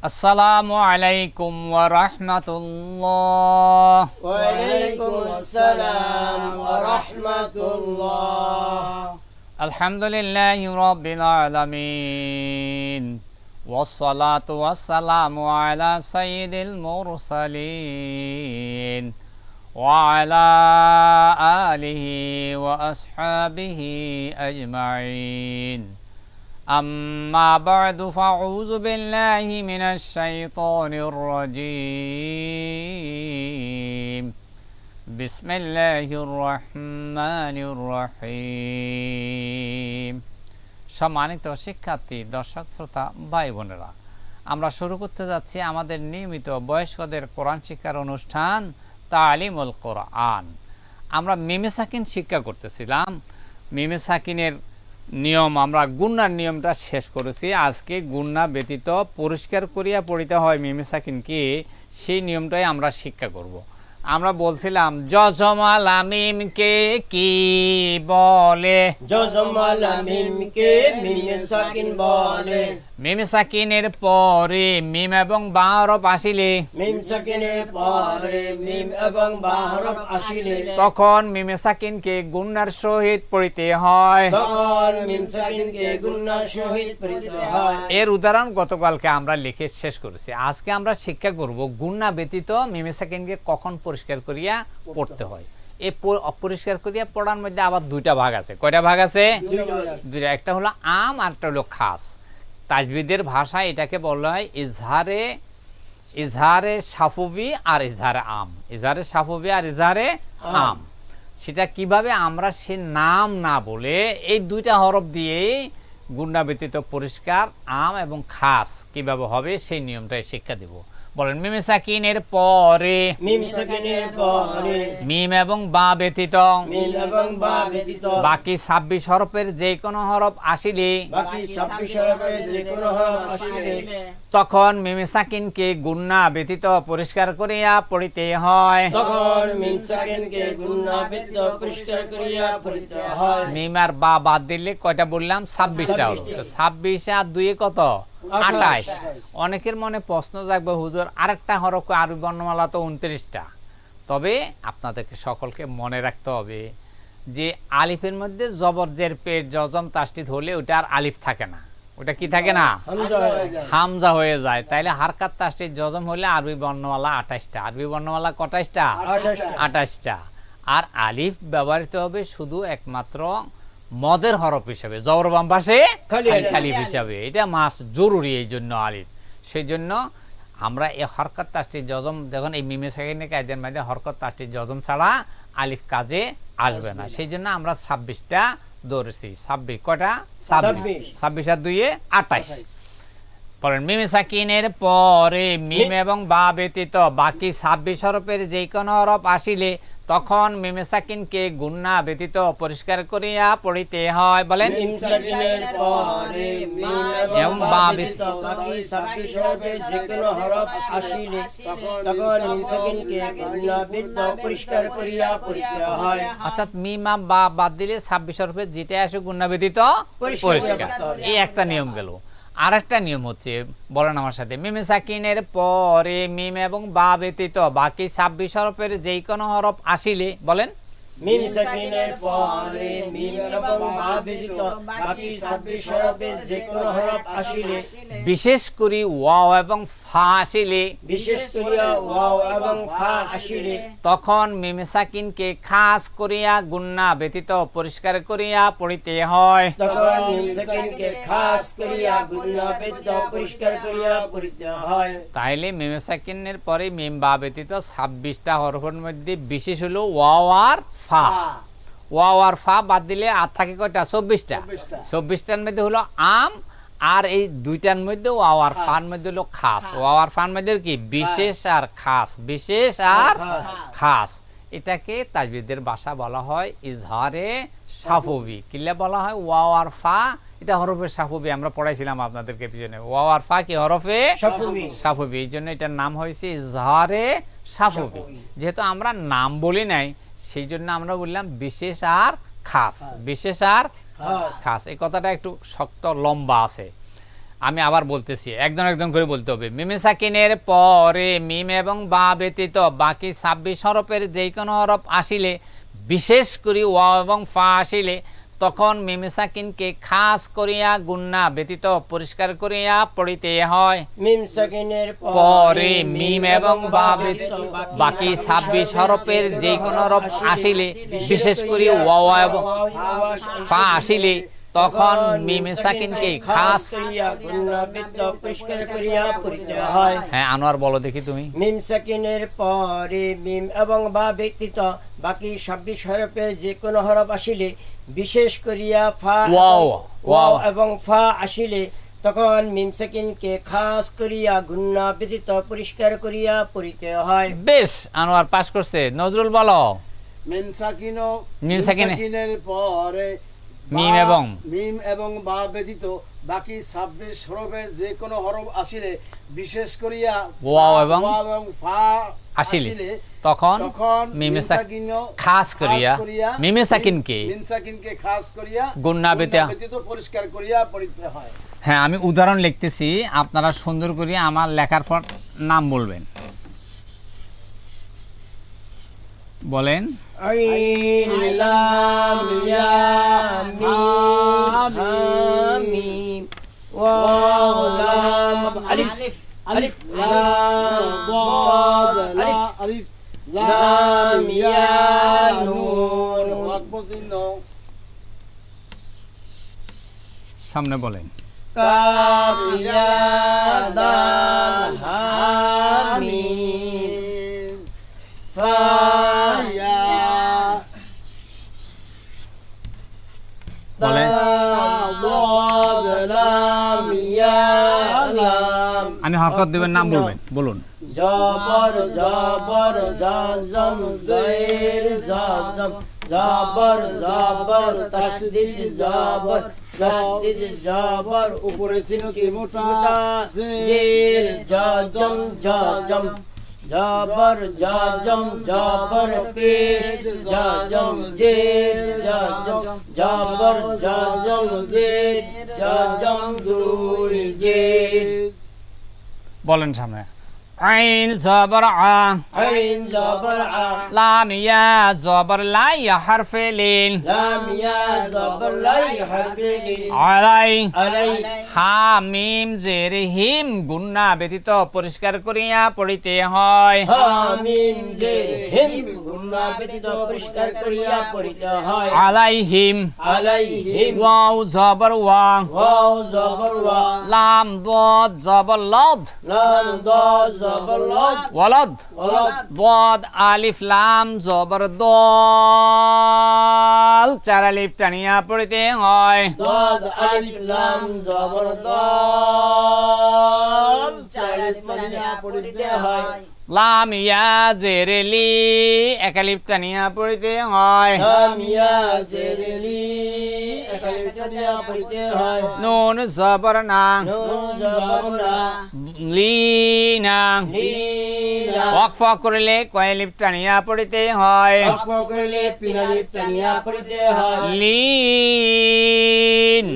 السلام عليكم ورحمة الله. وعليكم السلام ورحمة الله. الحمد لله رب العالمين. والصلاة والسلام على سيد المرسلين. وعلى آله وأصحابه أجمعين. أما بعد فأعوذ بالله من الشيطان الرجيم بسم الله الرحمن الرحيم সম্মানিত শিক্ষার্থী দর্শক শ্রোতা ভাই বোনেরা আমরা শুরু করতে যাচ্ছি আমাদের নিয়মিত বয়স্কদের কোরআন শিক্ষার অনুষ্ঠান তালিমুল কোরআন আমরা মিমে সাকিন শিক্ষা করতেছিলাম মিমে সাকিনের নিয়ম, আমরা গুন্নার নিয়মটা শেষ করেছি। আজকে গুন্না ব্যতীত পরিষ্কার করিয়া পড়িতে হয় মিমিসা কিনকে সেই নিয়মটাই আমরা শিক্ষা করব। আমরা বলছিলাম, জজমাল আমিমকে কি বলে? জজমাল আমিমকে মিমিসা কিন বলে। মিম সাকিনের পরে মিম এবং বাহরফ আসিলে। মিম সাকিনের পরে মিম এবং বাহরফ আসিলে। তখন মিমে সাকিনকে গুন্নার সহিত পড়িতে হয়। তখন মিম সাকিনকে গুন্নার সহিত পড়িতে হয়। এর উদাহরণ গতকালকে আমরা লিখে শেষ করেছি। আজকে আমরা শিক্ষা করব গুন্না ব্যতীত মিমে সাকিনকে কখন পরিষ্কার করিয়া পড়তে হয়। এই অপরিষ্কার করিয়া পড়ার মধ্যে আবার দুইটা ভাগ আছে। কয়টা ভাগ আছে? দুইটা একটা হলো আম আর একটা হলো খাস। তাজবিদের ভাষায় এটাকে বলা হয় ইজহারে ইজহারে সাফবি আর ইজহারে আম। ইজহারে সাফবি আর ইজহারে আম। সেটা কীভাবে আমরা সে নাম না বলে এই দুইটা হরফ দিয়েই গুন্ডা ব্যতীত পরিষ্কার আম এবং খাস কীভাবে হবে সেই নিয়মটাই শিক্ষা দেব। বলেন মিমে সাকিনের পরে। মিম সাকিনের পরে। মিম এবং বা ব্যতীত। মিম এবং বা ব্যতীত। বাকি ছাব্বিশ হরফের যে কোনো হরফ আসিলে। বাকি ছাব্বিশ হরফে যে কোনো হরফ আসিলে। তখন মিমে সাকিনকে গুন্না ব্যতীত পরিষ্কার করিয়া পড়িতে হয়। তখন মিম সাকিনকে গুন্না ব্যতীত পরিষ্কার করিয়া পড়িতে হয়। মিম আর বা বাদ দিলে কয়টা বললাম? ছাব্বিশটা হলো। তো ছাব্বিশ আর দুয়ে কত? আঠাশ। অনেকের মনে প্রশ্ন জাগবে হুজুর আরেকটা হরফ আরবি বর্ণমালা তো উনত্রিশটা। তবে আপনাদেরকে সকলকে মনে রাখতে হবে যে আলিফের মধ্যে জবরজের পেট জজম তাস্তিত হলে ওটা আর আলিফ থাকে না। ওটা কি থাকে না? হামজা হয়ে যায়। তাইলে হারকাত তাস্তিত জজম হলে আরবি বর্ণমালা আঠাশটা। আরবি বর্ণমালা কটাইশটা? আঠাশটা। আঠাশটা। আর আলিফ ব্যবহৃত হবে শুধু একমাত্র মদের হরফ হিসাবে জবরবাম পাশে খালি খালিফ হিসাবে। এটা মাস জরুরি এই জন্য আলিফ। সেই জন্য আমরা এই হরকত তাস্তি জজম যখন এই মিমে সেকেন্ডে কায়দের মধ্যে হরকত তাস্তি জজম ছাড়া আলিফ কাজে আসবে না। সেই জন্য আমরা ছাব্বিশটা ধরেছি। ছাব্বিশ কটা ছাব্বিশ। ছাব্বিশ। আর দুইয়ে আঠাশ পরেন মিমে সাকিনের পরে মিম এবং বা ব্যতীত বাকি ছাব্বিশ হরফের যে কোনো হরফ আসিলে তখন মিমে সাকিনকে গুন্না ব্যতীত পরিষ্কার করিয়া পড়িতে হয় বলেন হয়। অর্থাৎ মিমা বা বাদ দিলে ছাব্বিশ হরফের যেটা আসে গুন্না ব্যতীত পরিষ্কার। এই একটা নিয়ম গেল। আর একটা নিয়ম হচ্ছে বলেন আমার সাথে মিমে সাকিনের পরে মিম এবং বা ব্যতীত বাকি ছাব্বিশ হরফের যে কোনো হরফ আসিলে বলেন। মিম সাকিনের পরে মিম এবং বা ব্যতীত বাকি ছাব্বিশ হরফে যে কোনো হরফ আসিলে। বিশেষ করে ওয়াও এবং ফা আসিলে বিশেষ করিয়া ওয়াও এবং ফা আসিলে। তখন মিমে সাকিনকে খাস করিয়া গুন্না ব্যতীত পরিষ্কার করিয়া পড়িতে হয়। তখন মিম সাকিনকে খাস করিয়া গুন্না ব্যতীত পরিষ্কার করিয়া পড়িতে হয়। তাইলে মিমে সাকিনের পরে মিম বা ব্যতীত ছাব্বিশটা হরফের মধ্যে বিশেষ হলো ওয়াও আর ফা। ওয়াও আর ফা বাদ দিলে আর থাকে কয়টা? চব্বিশটা। চব্বিশটার মধ্যে হলো আম আর এই দুইটার মধ্যে ওয়াও আর ফার মধ্যে হলো খাস। ওয়াও আর ফার মধ্যে কি? বিশেষ আর খাস। বিশেষ আর খাস। এটাকে তাজবিদের ভাষা বলা হয় ইজহারে সাফবি। কিল্লা বলা হয় ওয়াও আর ফা? এটা হরফের সাফবি আমরা পড়াইছিলাম আপনাদেরকে পিছনে। ওয়াও আর ফা কি হরফে? সাফবি। সাফবি। এই জন্য এটার নাম হয়েছে ইজহারে সাফবি। যেহেতু আমরা নাম বলি নাই সেই জন্য আমরা বললাম বিশেষ আর খাস। বিশেষ আর খাস। খাস, এই কথাটা একটু শক্ত, লম্বা আছে আমি আবার বলতেছি একজন একজন করে বলতে হবে মিমে সাকিনের পরে মিম এবং বা ব্যতীত বাকি ছাব্বিশ হরফের যে কোনো হরফ আসিলে, বিশেষ করে ওয়া এবং ফা আসিলে তখন মিমসাকিনকে খাস করিয়া গুন্না ব্যতীত পরিষ্কার করিয়া পড়িতে হয়। মিমসাকিনের পরে মিম এবং বা বাকি ছাব্বিশ হরফের যে কোনো হরফ আসিলে বিশেষ করে ওয়া এবং পা আসিলে তখন মিমে সাকিনকে খাস করিয়া গুন্না বিদ্য পরিষ্কার করিয়া পড়িতে হয়। হ্যাঁ আনোয়ার বলো দেখি তুমি। মিম সাকিনের পরে মিম এবং বা ব্যতীত বাকি ছাব্বিশ হরফের যে কোনো হরফ আসিলে বিশেষ করিয়া ফা ওয়াও, এবং- ওয়াও। এবং ফা আসিলে তখন মিম সাকিনকে খাস করিয়া গুন্না ব্যতীত পরিষ্কার করিয়া পড়িতে হয়। বেশ আনোয়ার পাস করছে। নজরুল বলো। মিম সাকিন ও মিম সাকিনের পরে মিম এবং- মিম এবং বা ব্যতীত বাকি ছাব্বিশ হরফের যে কোনো হরফ আসিলে বিশেষ করিয়া ওয়াও এবং- ফা আসিলে তখন মিমে খাস করিয়া মিমে সাকিনকে মিম সাকিনকে খাস করিয়া গুন্না ব্যতীত- পরিষ্কার করিয়া পড়িতে হয়। হ্যাঁ আমি উদাহরণ লিখতেছি আপনারা সুন্দর করে আমার লেখার পর নাম বলবেন। বলেন। আইন লাম ইয়া ضاد ضاد লা আলিফ আলিফ লাম ইয়া নুন নুন ওয়াকফ চিহ্ন সামনে বলেন কাফ ইয়া দাল হা হরকত দেবেন, নাম বলবেন। বলুন। জবর জবর, জজম জবর জবর জবর। জবর, উপরে ছিল কি মোটা? জের জবর জবর, পেশ জের জবর জের দুই, জের। বলেন সামনে। আইন জবর আ আইন জবর আ লাম ইয়া জবর লা ইয়া হারফে লিন লাম ইয়া জবর লাই হারফে লিন আলাই আলাই হা মিম জের হিম গুন্না ব্যতীত পরিষ্কার করিয়া পড়িতে হয় জে হিম গুন্না ব্যতীত পরিষ্কার করিয়া পড়িতে হয় আলাইহিম আলাইহিম ওয়াও জবর ওয়া ওয়াও জবর ওয়া লাম দদ জবর লদ লাম দ লদ ওয়ালাদ। দদ আলিফ লাম জবর দল। চার আলিফ টানিয়া পড়িতে হয়। দাদ আলিফ লাম জবর দাল। চার আলিফ টানিয়া পড়িতে হয়। জেরেলি একালিফ টানিয়া পড়িতে হয়। না নুন জবর না। লিনা। ওয়াকফ করলে কয় আলিফ টানিয়া পড়িতে হয়। হয়। লিন।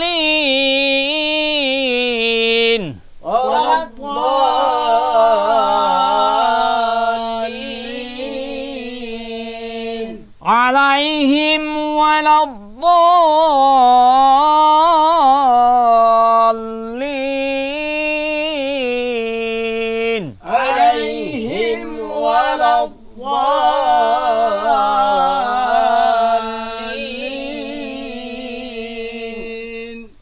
লীন।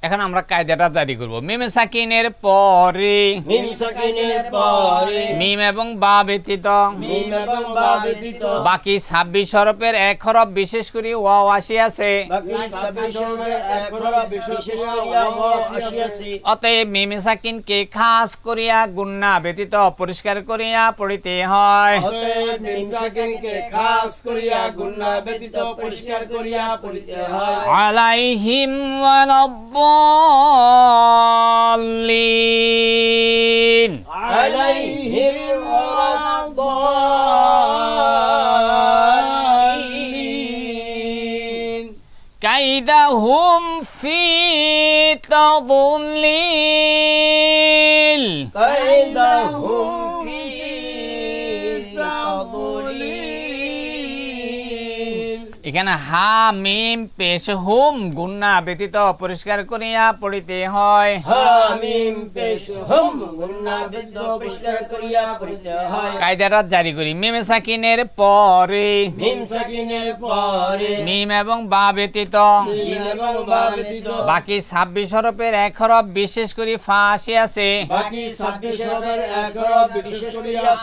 এখন আমরা কায়দাটা জারি করব। মিম সাকিনের পরে। মিম সাকিনের পরে। মিম এবং বা ব্যতীত। মিম এবং বা ব্যতীত। বাকি ছাব্বিশ হরফের এক হরফ বিশেষ করে ওয়াও আসিয়াছে বাকি ছাব্বিশ হরফে এক হরফ বিশেষ করিয়া ওয়াও আসিয়াছে অতএব মিমে সাকিনকে খাস করিয়া গুন্না ব্যতীত পরিষ্কার করিয়া পড়িতে হয়। অতএব মিম সাকিনকে খাস করিয়া গুন্না ব্যতীত পরিষ্কার করিয়া পড়িতে হয়। আলাইহিম الضالين عليهم الضالين كيدهم في تضليل كيدهم এখানে হা মিম পেশ হুম গুন্না ব্যতীত পরিষ্কার করিয়া পড়িতে হয়। কায়দাটা জারি করি। মিমে সাকিনের পরে। মিম এবং বা ব্যতীত। বাকি ছাব্বিশ হরফের এক হরফ বিশেষ করে ফা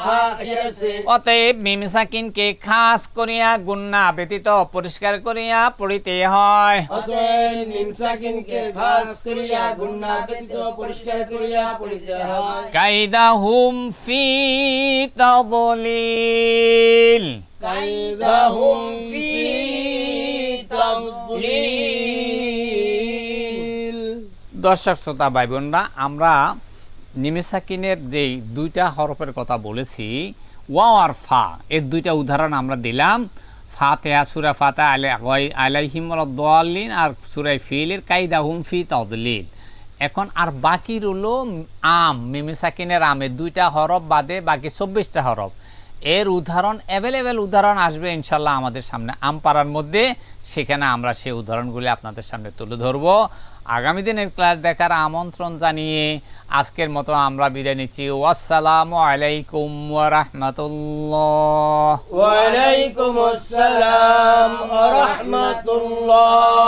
ফা এসেছে অতএব মিম সাকিনকে খাস করিয়া গুন্না ব্যতীত পরিষ্কার করিয়া পড়িতে হয়। অতএব মিম সাকিনকে খাস করিয়া গুন্না ব্যতীত পরিষ্কার করিয়া পড়িতে হয়। কাইদাহুম ফি তাদলিল। কাইদাহুম ফি তাদলিল। দর্শক শ্রোতা ভাই বোনরা আমরা নিমেসাকিনের যেই দুইটা হরফের কথা বলেছি ওয়া আর ফা এর দুইটা উদাহরণ আমরা দিলাম। ফাতেহা সুরা ফাতা আলাইহিম দোয়ালিন আর সুরাই ফিলের কাইদা হুমফি তদলিল। এখন আর বাকি রইল আম, মিমিসাকিনের আমের দুইটা হরফ বাদে বাকি চব্বিশটা হরফ। এর উদাহরণ অ্যাভেলেবেল উদাহরণ আসবে ইনশাল্লাহ আমাদের সামনে আম পাড়ার মধ্যে। সেখানে আমরা সেই উদাহরণগুলি আপনাদের সামনে তুলে ধরব। আগামী দিনের ক্লাস দেখার আমন্ত্রণ জানিয়ে আজকের মতো আমরা বিদায় নিচ্ছি। ওয়াসসালামু আলাইকুম রাহমাতুল্লাহ ওয়ালাইকুম আসসালাম ওয়া রাহমাতুল্লাহ।